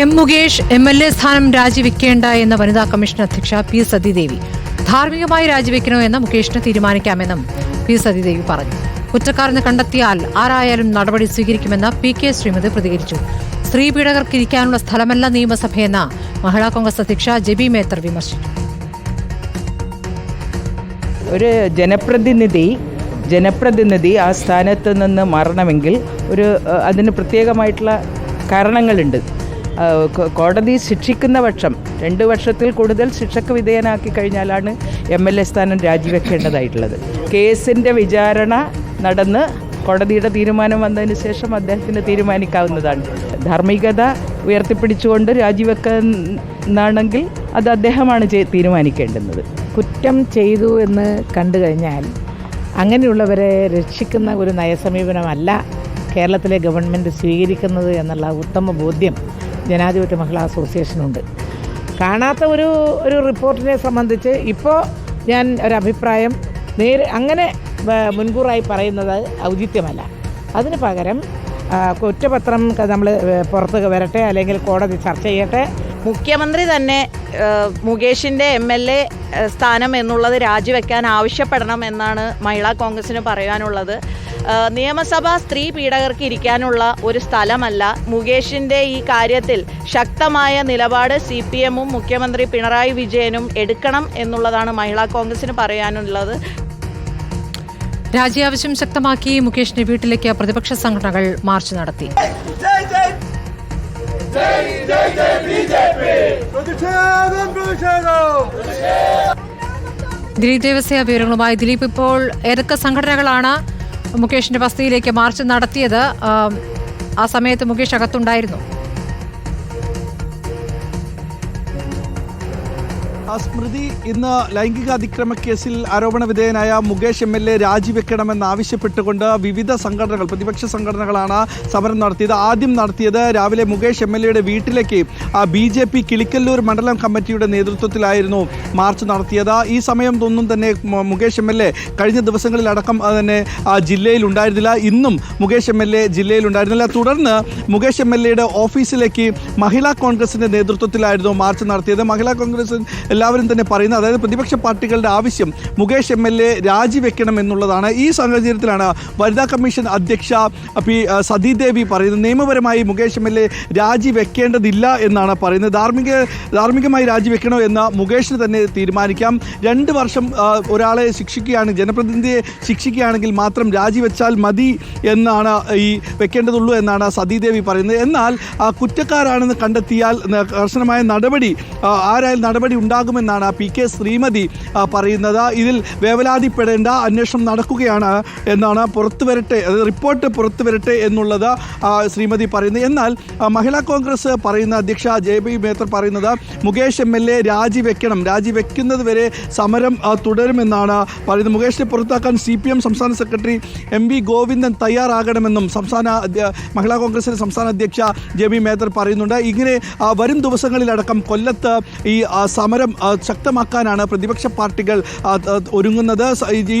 M Mukesh M L A സ്ഥാനം രാജിവെക്കേണ്ട എന്ന വനിതാ കമ്മീഷൻ അധ്യക്ഷ പി സതിദേവി. ധാർമ്മികമായി രാജിവെക്കണോ എന്ന് മുകേഷിന് തീരുമാനിക്കാമെന്നും പി സതിദേവി പറഞ്ഞു. കുറ്റക്കാരെന്ന് കണ്ടെത്തിയാൽ ആരായാലും നടപടി സ്വീകരിക്കുമെന്ന് പി കെ ശ്രീമതി പ്രതികരിച്ചു. സ്ത്രീ പീഡകർക്ക് ഇരിക്കാനുള്ള സ്ഥലമല്ല നിയമസഭയെന്ന് മഹിളാ കോൺഗ്രസ് അധ്യക്ഷ ജെബി മേത്തർ വിമർശിച്ചു. ഒരു ജനപ്രതിനിധി ജനപ്രതിനിധി ആ സ്ഥാനത്ത് നിന്ന് മാറണമെങ്കിൽ ഒരു അതിന് പ്രത്യേകമായിട്ടുള്ള കാരണങ്ങളുണ്ട്. കോടതി ശിക്ഷിക്കുന്ന പക്ഷം രണ്ട് വർഷത്തിൽ കൂടുതൽ ശിക്ഷക്ക് വിധേയനാക്കി കഴിഞ്ഞാലാണ് എം എൽ എ സ്ഥാനം രാജിവെക്കേണ്ടതായിട്ടുള്ളത്. കേസിന്റെ വിചാരണ നടന്ന് കോടതിയുടെ തീരുമാനം വന്നതിന് ശേഷം അദ്ദേഹത്തിന് തീരുമാനിക്കാവുന്നതാണ്. ധാർമ്മികത ഉയർത്തിപ്പിടിച്ചുകൊണ്ട് രാജിവെക്കുന്നാണെങ്കിൽ അത് അദ്ദേഹമാണ് തീരുമാനിക്കേണ്ടുന്നത്. കുറ്റം ചെയ്തു എന്ന് കണ്ടു കഴിഞ്ഞാൽ അങ്ങനെയുള്ളവരെ രക്ഷിക്കുന്ന ഒരു നയസമീപനമല്ല കേരളത്തിലെ ഗവൺമെന്റ് സ്വീകരിക്കുന്നത് എന്നുള്ള ഉത്തമ ബോധ്യം ജനാധിപത്യ മഹിളാ അസോസിയേഷനുണ്ട്. കാണാത്ത ഒരു ഒരു റിപ്പോർട്ടിനെ സംബന്ധിച്ച് ഇപ്പോൾ ഞാൻ ഒരഭിപ്രായം നേര് അങ്ങനെ മുൻകൂറായി പറയുന്നത് ഔചിത്യമല്ല. അതിന് പകരം കുറ്റപത്രം നമ്മൾ പുറത്ത് വരട്ടെ അല്ലെങ്കിൽ കോടതി ചർച്ച ചെയ്യട്ടെ മുഖ്യമന്ത്രി തന്നെ മുകേഷിന്റെ മുകേഷിന്റെ എം എൽ എ സ്ഥാനം എന്നുള്ളത് രാജിവെക്കാൻ ആവശ്യപ്പെടണം എന്നാണ് മഹിളാ കോൺഗ്രസിന് പറയാനുള്ളത്. നിയമസഭ സ്ത്രീ പീഡകർക്ക് ഇരിക്കാനുള്ള ഒരു സ്ഥലമല്ല. മുകേഷിന്റെ ഈ കാര്യത്തിൽ ശക്തമായ നിലപാട് സി പി എമ്മും മുഖ്യമന്ത്രി പിണറായി വിജയനും എടുക്കണം എന്നുള്ളതാണ് മഹിളാ കോൺഗ്രസിന് പറയാനുള്ളത്. രാജി ആവശ്യം ശക്തമാക്കി മുകേഷിന്റെ വീട്ടിലേക്ക് പ്രതിപക്ഷ സംഘടനകൾ മാർച്ച് നടത്തി. ദിലീപ് ദേവസ്യ വിവരങ്ങളുമായി ദിലീപ് ഇപ്പോൾ ഏതൊക്കെ സംഘടനകളാണ് മുകേഷിന്റെ വസതിയിലേക്ക് മാർച്ച് നടത്തിയത്? ആ സമയത്ത് മുകേഷ് അകത്തുണ്ടായിരുന്നു. സ്മൃതി ഇന്ന് ലൈംഗിക അതിക്രമ കേസിൽ ആരോപണ വിധേയനായ മുകേഷ് എം എൽ എ രാജിവെക്കണമെന്നാവശ്യപ്പെട്ടുകൊണ്ട് വിവിധ സംഘടനകൾ പ്രതിപക്ഷ സംഘടനകളാണ് സമരം നടത്തിയത്. ആദ്യം നടത്തിയത് രാവിലെ മുകേഷ് എം എൽ എയുടെ വീട്ടിലേക്ക് ബി ജെ പി കിളിക്കല്ലൂർ മണ്ഡലം കമ്മിറ്റിയുടെ നേതൃത്വത്തിലായിരുന്നു മാർച്ച് നടത്തിയത്. ഈ സമയം തൊന്നും തന്നെ മുകേഷ് എം എൽ എ കഴിഞ്ഞ ദിവസങ്ങളിലടക്കം അടക്കം തന്നെ ജില്ലയിൽ ഉണ്ടായിരുന്നില്ല ഇന്നും മുകേഷ് എം എൽ എ ജില്ലയിൽ ഉണ്ടായിരുന്നില്ല തുടർന്ന് മുകേഷ് എം എൽ എയുടെ ഓഫീസിലേക്ക് മഹിളാ കോൺഗ്രസിന്റെ നേതൃത്വത്തിലായിരുന്നു മാർച്ച് നടത്തിയത്. മഹിളാ കോൺഗ്രസ് എല്ലാവരും തന്നെ പറയുന്നത് അതായത് പ്രതിപക്ഷ പാർട്ടികളുടെ ആവശ്യം മുകേഷ് എം എൽ എ രാജിവെക്കണം എന്നുള്ളതാണ്. ഈ സാഹചര്യത്തിലാണ് വനിതാ കമ്മീഷൻ അധ്യക്ഷ പി സതീദേവി പറയുന്നത്. നിയമപരമായി മുകേഷ് എം എൽ എ രാജിവെക്കേണ്ടതില്ല എന്നാണ് പറയുന്നത്. ധാർമ്മിക ധാർമ്മികമായി രാജിവെക്കണോ എന്ന് മുകേഷിന് തന്നെ തീരുമാനിക്കാം. രണ്ട് വർഷം ഒരാളെ ശിക്ഷിക്കുകയാണ് ജനപ്രതിനിധിയെ ശിക്ഷിക്കുകയാണെങ്കിൽ മാത്രം രാജിവെച്ചാൽ മതി എന്നാണ് ഈ വെക്കേണ്ടതുള്ളൂ എന്നാണ് സതീദേവി പറയുന്നത്. എന്നാൽ കുറ്റക്കാരാണെന്ന് കണ്ടെത്തിയാൽ കർശനമായ നടപടി ആരായാലും നടപടി ഉണ്ടാകുമെന്നാണ് പി കെ ശ്രീമതി പറയുന്നത്. ഇതിൽ വേവലാതിപ്പെടേണ്ട അന്വേഷണം നടക്കുകയാണ് എന്നാണ് പുറത്തു വരട്ടെ റിപ്പോർട്ട് പുറത്തു വരട്ടെ എന്നുള്ളത് ശ്രീമതി പറയുന്നത്. എന്നാൽ മഹിളാ കോൺഗ്രസ് പറയുന്ന അധ്യക്ഷ ജെ ബി മേത്തർ പറയുന്നത് മുകേഷ് എം എൽ എ രാജിവെക്കണം രാജിവെക്കുന്നത് വരെ സമരം തുടരുമെന്നാണ് പറയുന്നത്. മുകേഷിനെ പുറത്താക്കാൻ സി പി എം സംസ്ഥാന സെക്രട്ടറി എം വി ഗോവിന്ദൻ തയ്യാറാകണമെന്നും സംസ്ഥാന മഹിളാ കോൺഗ്രസിന്റെ സംസ്ഥാന അധ്യക്ഷ ജെ ബി മേത്തർ പറയുന്നുണ്ട്. ഇങ്ങനെ വരും ദിവസങ്ങളിലടക്കം കൊല്ലത്ത് ഈ സമരം ശക്തമാക്കാനാണ് പ്രതിപക്ഷ പാർട്ടികൾ ഒരുങ്ങുന്നത്. ഈ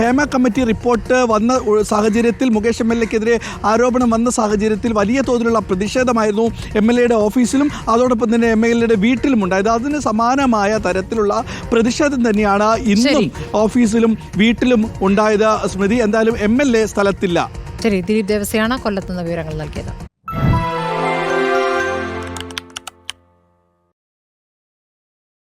ഹേമ കമ്മിറ്റി റിപ്പോർട്ട് വന്ന സാഹചര്യത്തിൽ മുകേഷ് എം എൽ എക്കെതിരെ ആരോപണം വന്ന സാഹചര്യത്തിൽ വലിയ തോതിലുള്ള പ്രതിഷേധമായിരുന്നു എം എൽ എയുടെ ഓഫീസിലും അതോടൊപ്പം തന്നെ എം എൽ എയുടെ വീട്ടിലും ഉണ്ടായത് അതിന് സമാനമായ തരത്തിലുള്ള പ്രതിഷേധം തന്നെയാണ് ഇന്നും ഓഫീസിലും വീട്ടിലും ഉണ്ടായത്. സ്മൃതി എന്തായാലും എം എൽ എ സ്ഥലത്തില്ല. ശരി ദിലീപ് ദേവസ്യാണ് കൊല്ലത്തുനിന്ന് വിവരങ്ങൾ നൽകിയത്.